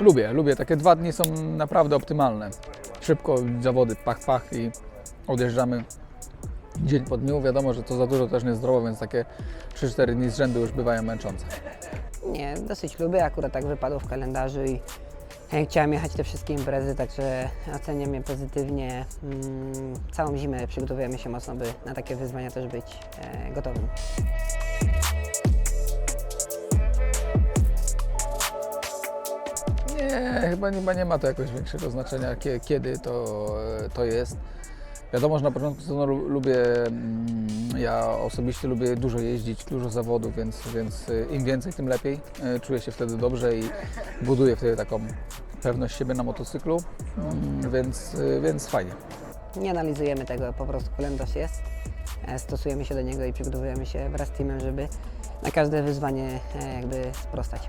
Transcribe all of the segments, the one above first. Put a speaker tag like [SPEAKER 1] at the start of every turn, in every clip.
[SPEAKER 1] Lubię, lubię. Takie dwa dni są naprawdę optymalne. Szybko zawody, pach, pach i odjeżdżamy dzień po dniu. Wiadomo, że to za dużo też niezdrowo, więc takie 3-4 dni z rzędu już bywają męczące.
[SPEAKER 2] Nie, dosyć lubię, akurat tak wypadło w kalendarzu i e, chciałem jechać te wszystkie imprezy, także oceniam je pozytywnie. Mm, Całą zimę przygotowujemy się mocno, by na takie wyzwania też być e, gotowym.
[SPEAKER 1] Nie, chyba, chyba nie ma to jakoś większego znaczenia, kie- kiedy to, to jest. Wiadomo, że na początku sezonu lu- lubię, mm, ja osobiście lubię dużo jeździć, dużo zawodów, więc, więc y, im więcej, tym lepiej. Y, Czuję się wtedy dobrze i buduję wtedy taką pewność siebie na motocyklu, Mm, więc, y, więc fajnie.
[SPEAKER 2] Nie analizujemy tego, po prostu kalendarz jest. e, Stosujemy się do niego i przygotowujemy się wraz z teamem, żeby na każde wyzwanie e, jakby sprostać.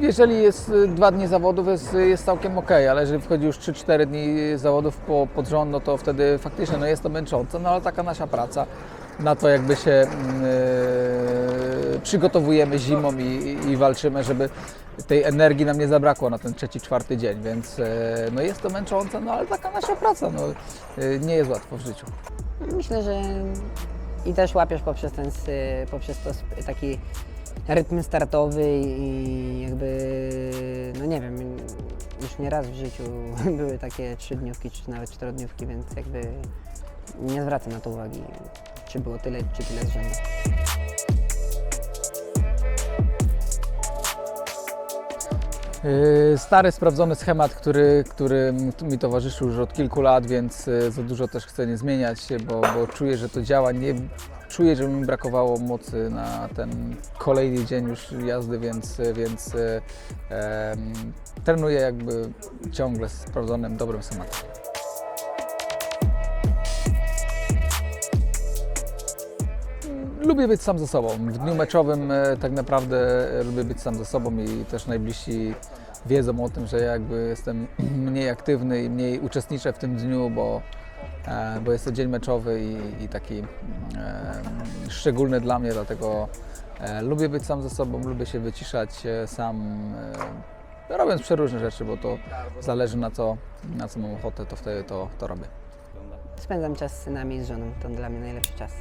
[SPEAKER 1] Jeżeli jest y, dwa dni zawodów, jest, jest całkiem ok, ale jeżeli wchodzi już 3-4 dni zawodów po, pod rząd, no to wtedy faktycznie no jest to męczące, no ale taka nasza praca na to jakby się mm, y, przygotowujemy zimą i, i walczymy, żeby tej energii nam nie zabrakło na ten trzeci, czwarty dzień, więc y, no jest to męczące, no ale taka nasza praca, no y, nie jest łatwo w życiu.
[SPEAKER 2] Myślę, że i też łapiesz poprzez ten, s- poprzez to taki rytm startowy i jakby, no nie wiem, już nie raz w życiu były takie trzydniówki, czy nawet czterodniówki, więc jakby nie zwracam na to uwagi, czy było tyle, czy tyle z.
[SPEAKER 1] Yy, Stary, sprawdzony schemat, który, który mi towarzyszył już od kilku lat, więc yy, za dużo też chcę nie zmieniać, bo, bo czuję, że to działa. Nie, czuję, że mi brakowało mocy na ten kolejny dzień już jazdy, więc, więc em, trenuję jakby ciągle z sprawdzonym, dobrym schematem. Lubię być sam ze sobą. W dniu meczowym e, tak naprawdę e, lubię być sam ze sobą i też najbliżsi wiedzą o tym, że jakby jestem mniej aktywny i mniej uczestniczę w tym dniu, bo, e, bo jest to dzień meczowy i, i taki e, szczególny dla mnie, dlatego e, lubię być sam ze sobą, lubię się wyciszać e, sam, e, robiąc przeróżne rzeczy, bo to zależy na co, na co mam ochotę, to wtedy to, to robię.
[SPEAKER 2] Spędzam czas z synami, z żoną, to dla mnie najlepszy czas.